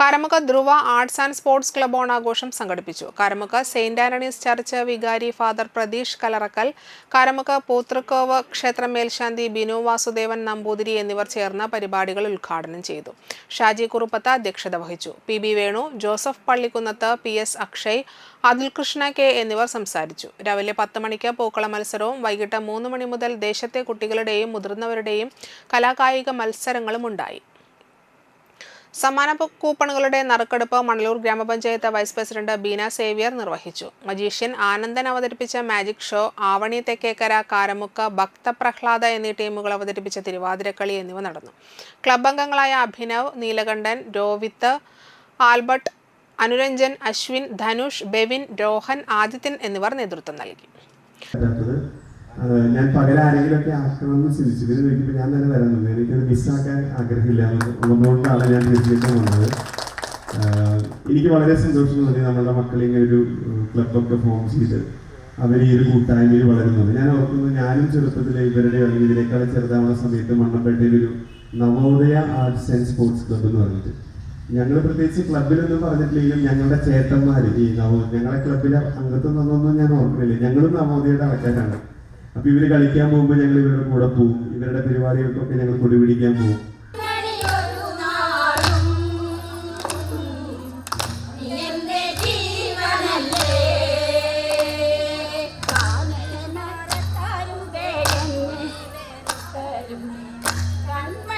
Karamukku Dhruva arts and sports club ഓണാഘോഷം സംഘടിപ്പിച്ചു. Karamukku saint Antony's church വികാരി ഫാദർ പ്രതീഷ് കലറക്കൽ കാരമുക്ക് പൂത്രക്കോവ് ക്ഷേത്ര മേൽശാന്തി ബിനു വാസുദേവൻ നമ്പൂതിരി എന്നിവർ ചേർന്ന പരിപാടികൾ ഉദ്ഘാടനം ചെയ്തു. ഷാജി കുറുപ്പത്ത അധ്യക്ഷത വഹിച്ചു. P B Venu Joseph Pallikkunnath P S Akshay Athul Krishna K എന്നിവർ സംസാരിച്ചു. രാവിലെ പത്ത് മണിക്ക് പൂക്കള മത്സരവും വൈകിട്ട് മൂന്ന് മണി മുതൽ ദേശത്തെ കുട്ടികളുടെയും മുതിർന്നവരുടെയും കലാകായിക മത്സരങ്ങളും ഉണ്ടായി. സമ്മാന കൂപ്പണുകളുടെ നറുക്കെടുപ്പ് മണലൂർ ഗ്രാമപഞ്ചായത്ത് വൈസ് പ്രസിഡന്റ് ബീന സേവ്യർ നിർവഹിച്ചു. മജീഷ്യൻ ആനന്ദൻ അവതരിപ്പിച്ച മാജിക് ഷോ ആവണി തെക്കേക്കര കാരമുക്ക് ഭക്തപ്രഹ്ലാദ എന്നീ ടീമുകൾ അവതരിപ്പിച്ച തിരുവാതിരക്കളി എന്നിവ നടന്നു. ക്ലബ് അംഗങ്ങളായ അഭിനവ് നീലകണ്ഠൻ രോവിത്ത് ആൽബർട്ട് അനുരഞ്ജൻ അശ്വിൻ ധനുഷ് ബെവിൻ രോഹൻ ആദിത്യൻ എന്നിവർ നേതൃത്വം നൽകി. ഞാൻ പകരം ആരെങ്കിലുമൊക്കെ ആക്കണമെന്ന് ഇവർ നോക്കിയപ്പോൾ ഞാൻ തന്നെ വരാൻ തോന്നി എനിക്കത് മിസ്സാക്കാൻ ആഗ്രഹമില്ല. ഒന്നുകൊണ്ടാണ് ഞാൻ തീർച്ചയായിട്ടും വന്നത്. എനിക്ക് വളരെ സന്തോഷം തോന്നി നമ്മളുടെ മക്കൾ ഇങ്ങനെ ഒരു ക്ലബൊക്കെ ഫോം ചെയ്ത് അവർ ഈ ഒരു കൂട്ടായ്മയിൽ വളരുന്നത്. ഞാൻ ഓർക്കുന്നത് ഞാനും ചെറുപ്പത്തിൽ ഇവരുടെ അല്ലെങ്കിൽ ഇതിനേക്കാളും ചെറുതാവുന്ന സമയത്ത് മണ്ണപ്പേട്ടയിൽ ഒരു Navodaya arts and sports club എന്ന് പറഞ്ഞിട്ട്. ഞങ്ങൾ പ്രത്യേകിച്ച് ക്ലബിലൊന്നും പറഞ്ഞിട്ടില്ലെങ്കിലും ഞങ്ങളുടെ ചേട്ടന്മാർ ഈ നവോ ഞങ്ങളെ ക്ലബിലെ അംഗത്വം തന്നൊന്നും ഞാൻ ഓർക്കുന്നില്ല. ഞങ്ങളും നവോദയയുടെ ആൾക്കാരാണ്. അപ്പൊ ഇവർ കളിക്കാൻ പോകുമ്പോ ഞങ്ങൾ ഇവരുടെ കൂടെ പോകും. ഇവരുടെ പരിപാടികൾക്കൊക്കെ ഞങ്ങൾ കൊണ്ടുപിടിക്കാൻ പോകും. Run.